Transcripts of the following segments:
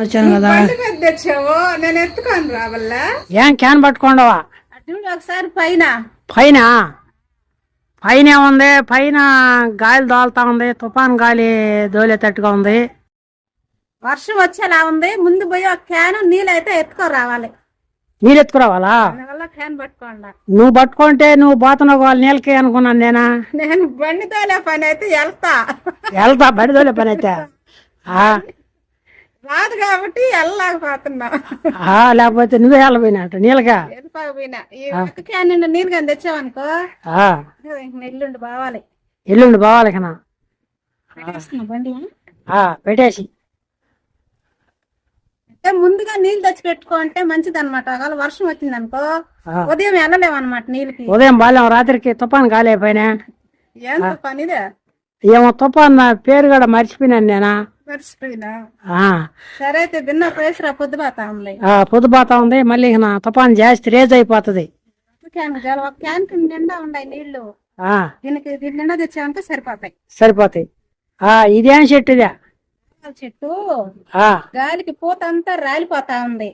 వచ్చాను కదా. బండి మీద తెచ్చావు? నేను ఎత్తుకొని రావాలా? ఏం క్యాన్ పట్టుకోండవా? చూడు ఒకసారి పైన. పైన? పైన ఏముంది పైన గాలి దోలుతా ఉంది తుఫాన్ గాలి దోలేటట్టుగా ఉంది. వర్షం వచ్చేలా ఉంది ముందు పోయి ఒక క్యాన్ నీళ్ళు అయితే ఎత్తుకో రావాలి. నీళ్ళు ఎత్తుకురావాలా క్యాన్ పట్టుకోండి. నువ్వు పట్టుకుంటే నువ్వు పోతున్నావు వాళ్ళ నీళ్ళకి అనుకున్నాను నేనా? నేను బండి తోలే పని అయితే వెళ్తా వెళ్తా బడి దోలే పని అయితే. ఆ, రాదు కాబట్టి వెళ్ళలేకపోతున్నా ఆ, లేకపోతే నువ్వే వెళ్ళపోయినట్టు నీళ్ళగా? ఈ నీళ్ళు కానీ తెచ్చావనుకో నెల్లుండి బావాలి ఎల్లుండి పోవాలి కన్నా. బండి. పెట్టేసి. అంటే ముందుగా నీళ్ళు తెచ్చి పెట్టుకో అంటే మంచిది అనమాట ఒకవేళ వర్షం వచ్చింది అనుకో. ఉదయం వెళ్ళలేము అనమాట నీళ్ళకి. ఉదయం బాల్యం రాత్రికి తుఫాన్ గాలి పైన ఎంత పనిదే? ఏమో తుఫాన్ నా పేరు కూడా మర్చిపోయినాను నేనా? మర్చిపోయినా? ఆ, సరే అయితే దిన్న పోయేసిరా పొద్దుబాతా ఉంది ఉంది మళ్ళీ నా తుఫాన్ జాస్తి రేజ్ అయిపోతుంది. క్యాన్ నిండా ఉన్నాయి నీళ్ళు. దీనికి దీని నిండా తెచ్చామంటే సరిపోతాయి. సరిపోతాయి. ఆ, ఇదేం చెట్టు ఇదే? చెట్టు. గాలికి పూత అంతా రాలిపోతా ఉంది.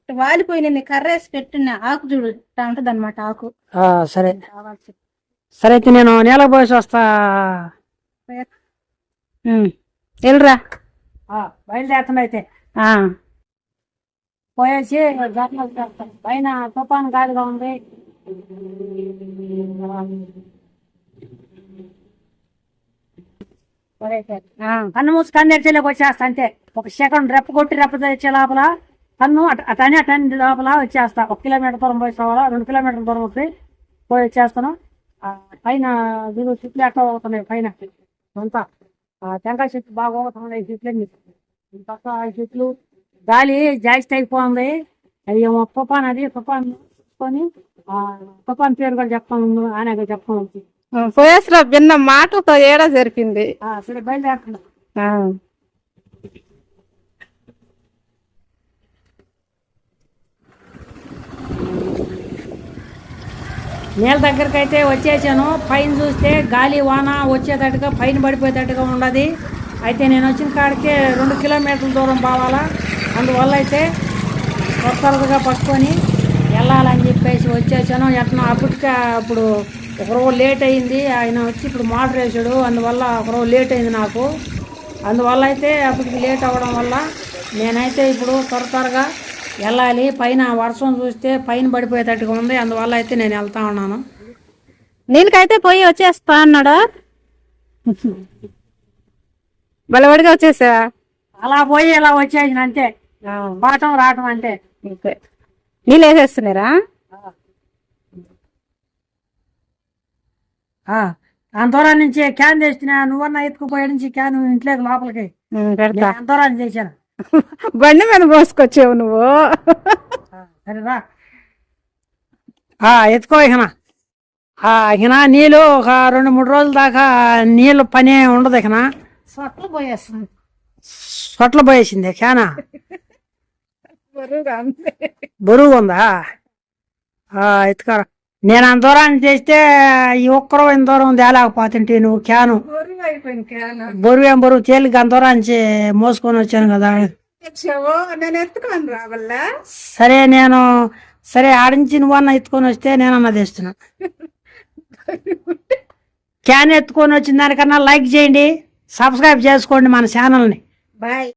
ఇటు వాలిపోయిన కర్రేసి పెట్టిన ఆకు చూడు ఉంటది అనమాట ఆకు. సరే. సరే అయితే నేను నేల పోసి వస్తా. వెళ్ళరా? ఆ, బయలుదేరుతున్నా అయితే. ఆ. పోయేసి పైన తుఫాన్ గాలిగా ఉంది. కన్ను మూసి కన్ను తెరిచేలోకి వచ్చేస్తా అంతే. ఒక సెకండ్ రెప్ప కొట్టి రెప్ప తెచ్చే లోపల కన్ను అట- అటని అటని లోపల వచ్చేస్తా. ఒక కిలోమీటర్ దూరం పోయి రావాలా రెండు కిలోమీటర్ దూరం వస్తే పోయి వచ్చేస్తాను. పైన దిగు చెట్లు ఎట్లా అవుతున్నాయి? పైన. అంతా. ఆ, టెంకాయ చెట్లు బాగా అవుతున్నాయి ఈ చెట్లన్నీ ఈ పక్క చెట్లు గాలి జాస్తి అయిపోయింది. అది ఏమో తుఫాన్ అది తుఫాన్ చూసుకొని ఆ, తుఫాన్ పేరు కూడా చెప్తాను ఆయన చెప్తాను పోయేసిరా భిన్న మాటలతో ఏడా జరిపింది? ఆ, సరే బయలుదేరుతున్నా. నీళ్ళ దగ్గరికి అయితే వచ్చేసాను. పైన చూస్తే గాలి వాన వచ్చేటట్టుగా పైన పడిపోయేటట్టుగా ఉన్నది అయితే నేను వచ్చిన కాడికే రెండు కిలోమీటర్ల దూరం పోవాలా. అందువల్ల అయితే కొత్తగా పట్టుకొని వెళ్ళాలని చెప్పేసి వచ్చేసాను. ఎట్లా అప్పటికే అప్పుడు ఒక రోజు లేట్ అయింది. ఆయన వచ్చి ఇప్పుడు మోటర్ వేసాడు అందువల్ల ఒక రోజు లేట్ అయింది నాకు. అందువల్ల అయితే అప్పటికి లేట్ అవ్వడం వల్ల నేనైతే ఇప్పుడు త్వర త్వరగా వెళ్ళాలి. పైన వర్షం చూస్తే పైన పడిపోయేటట్టుగా ఉంది. అందువల్ల అయితే నేను వెళ్తా ఉన్నాను. నీళ్ళకైతే పోయి వచ్చేస్తా అన్నాడా? బలవడిగా వచ్చేసా? అలా పోయి ఇలా వచ్చేసిన అంతే. బాటం రావటం అంతే. నీళ్ళు వేసేస్తున్నారా? ఆ, అంత దూరం నుంచి క్యాన్ తెచ్చినా నువ్వన్నా ఎత్తుకుపోయే నుంచి క్యాన్ ఇంట్లోకి లోపలికి. పెడతా. నేను అంత దూరం చేశాను. బండి మీద పోసుకొచ్చావు నువ్వు. ఎత్తుకో ఇకనా ఆ, ఇకనా నీళ్ళు ఒక రెండు మూడు రోజుల దాకా నీళ్ళు పని ఉండదు ఇకనా సొట్లు పోయేస్తుంది. సొట్ల పోయేసింది క్యానా? బరువుగా ఉంది. బరువు ఉందా? ఆ, ఎత్తుకోరా. నేను అంత దూరాన్ని చేస్తే ఈ ఒక్కరో ఇంత దూరం తేలేకపోతుంటే నువ్వు క్యాను. బరువు ఏం బరువు తేలిక అంత దూరాన్ని మోసుకొని వచ్చాను కదా. సరే నేను సరే ఆడించి నువ్వన్న ఎత్తుకొని వస్తే నేనన్న తెస్తున్నా. క్యాన్ ఎత్తుకొని వచ్చిన దానికన్నా లైక్ చేయండి సబ్స్క్రైబ్ చేసుకోండి మన ఛానల్ని. బాయ్.